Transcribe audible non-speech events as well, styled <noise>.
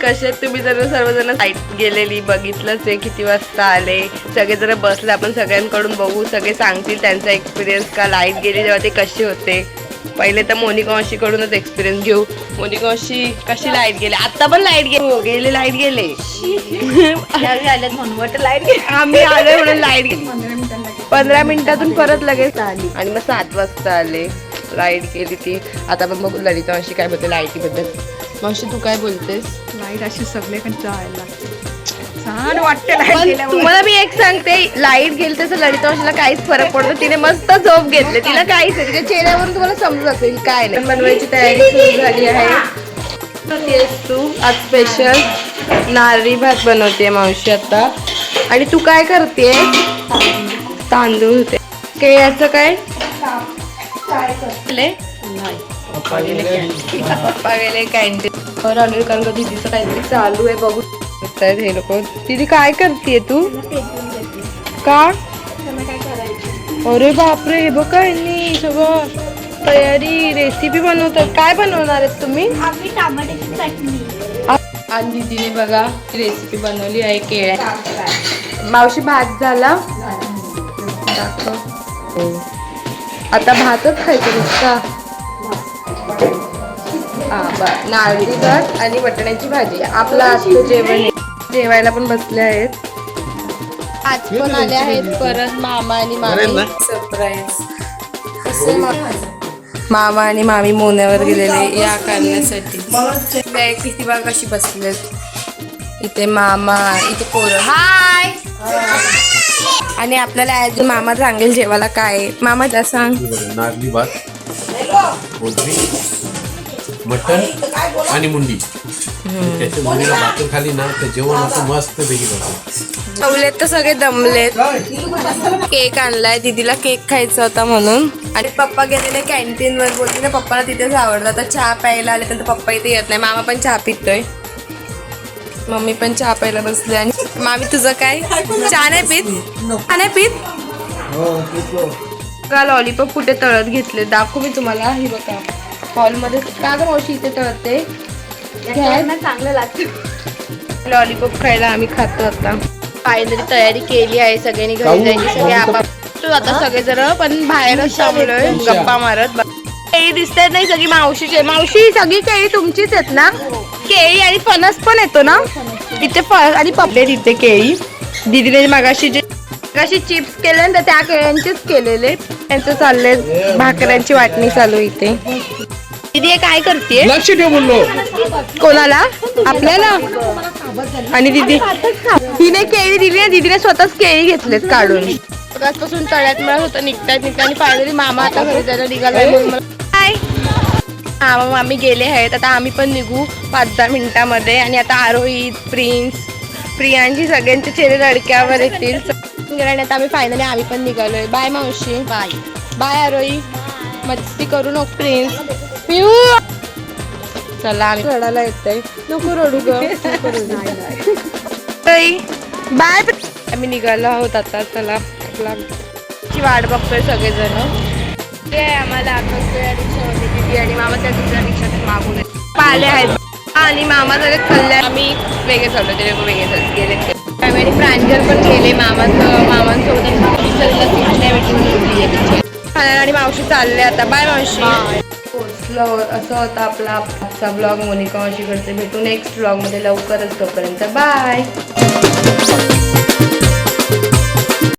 कसे आहेत तुम्ही जर सर्वजण साईट गेलेली बघितलंच आहे किती वाजता आले सगळेजण बसले आपण सगळ्यांकडून बघू सगळे सांगतील त्यांचा एक्सपिरियन्स का लाइट गेली तेव्हा ते कसे होते. पहिले तर मोनिका मावशीकडूनच एक्सपिरियन्स घेऊ. मोनिका मावशी कशी लाइट गेली? आता पण लाइट गेली. हो गेले लाइट गेले. लाइट आम्ही आलोय म्हणून लाइट गेली. पंधरा मिनिटातून परत लगेच. आली. आणि मग सात वाजता आले. लाइट गेली ती. आता पण बघू ललिता मावशी काय बोलते लाईटीबद्दल मावशी तू काय बोलतेस? लाइट अशी सगळ्याकडे जायला लागते. छान वाटते लाइट तुम्हाला मी एक सांगते लाइट गेली तसं ललिता मावशीला काहीच फरक पडतो तिने मस्त झोप घेतली. तिला काहीच नाही. तिच्या चेहऱ्यावरून तुम्हाला समजत असेल काय नाही. बनवायची तयारी सुरू झाली आहे. तू. आज स्पेशल नारळी भात बनवते मावशी आता. आणि तू काय करते तांदूळ होते. के याचं काय? पप्पा गेले कॅन्टीन रणवीर कारण का दीदीचं काहीतरी चालू आहे बघू हे लोक दीदी काय करते तू? का? अरे बापरे हे बघ यांनी सगळं तयारी रेसिपी बनवतात. काय बनवणार आहेत तुम्ही? आणि दीदीने बघा रेसिपी बनवली आहे केळ्या. मावशी भात झाला. हो. आता भातच खायचं नुसता. नारळी भात आणि वटाण्याची भाजी. आपलं आजचं जेवण आहे. जेवायला पण बसले आहेत. आज पण आले आहेत परत मामा आणि मामी. सरप्राईज मामा? आणि मामी मोन्यावर गेलेले या कारणासाठी. किती बाग कशी बसलेत? इथे मामा इथे पोरं. हाय आणि आपल्याला अजून मामा सांगेल जेवायला काय आहे. मामा त्या सांग. नारली भात मटन आणि मुंडी. त्याच्या मुंडीला भाकर खाली ना तर जेवण असं मस्त पैकी करतो. ठेवलेत तर सगळे दमलेत. केक आणलाय दीदीला केक खायचा होता म्हणून. आणि पप्पा गेलेले कॅन्टीन वर बोलते ना पप्पाला तिथेच आवडतं आता चहा प्यायला आले तर पप्पा इथे येत नाही. मामा पण चहा पितोय. मम्मी पण चहा प्यायला बसले आणि मामी तुझं काय? चहा नाही पित? चहा नाही पित? का लॉलीपॉप कुठे तळत घेतले? दाखवू मी तुम्हाला. ही बघा. हॉलमध्ये का गं मावशी इथे तळते? चांगलं लागतं. लॉलीपॉप खायला आम्ही खातो आता. फायनली तयारी केली आहे सगळ्यांनी घरी जायची सगळे आपाप आता सगळे जण पण बाहेरच थांबलोय गप्पा मारत केळी दिसतात नाही सगळी मावशीची. मावशी सगळी केळी तुमचीच आहेत ना? केळी आणि फणस पण येतो ना? इथे फणस आणि पपडे तिथे केळी. दीदीने मगाशी जे मगाशी चिप्स केले ना तर त्या केळ्यांचेच केलेले. त्यांचं चाललंय. भाकऱ्यांची वाटणी चालू इथे. दीदी हे काय करते लक्ष ठेव बोललो. कोणाला? आपल्याला? आणि दीदी? हिने केळी दिली ना दीदीने स्वतःच केळी घेतलेत काढून. आजपासून तळ्यात मिळत होतं निघतायत निघता आणि फायनली मामा आता घरी जायला मला काय मामा मामी गेले आहेत. आता आम्ही पण निघू पाच दहा मिनिटामध्ये. आणि आता आरोही प्रिन्स प्रियांची सगळ्यांचे चेहरे लडक्यावर येतील. आता आम्ही फायनली आम्ही पण निघालोय. बाय मावशी. Bye bye Aarohi. मस्ती करू नको प्रिन्स पिऊ! चला आम्ही रडायला येतंय. नको रडू ग. <laughs> नको रडू. ताई, बाय आम्ही निघालो आहोत आता. चला आपला ची वाट बघतोय सगळेजण. ते आम्हाला आठवतोय आणि मामा त्या दुसऱ्या मागून. आले. आहेत. आणि मामा सगळे खाल्ले. आम्ही वेगळे चाललो ते वेगळे गेले. आणि प्रांजल पण गेले मामाचं मामांसोबत आणि मावशी चालले आता. बाय मावशी. पोचलो असं होता आपला आजचा ब्लॉग मोनिका मावशीकडचे भेटू नेक्स्ट ब्लॉगमध्ये लवकरच तोपर्यंत. बाय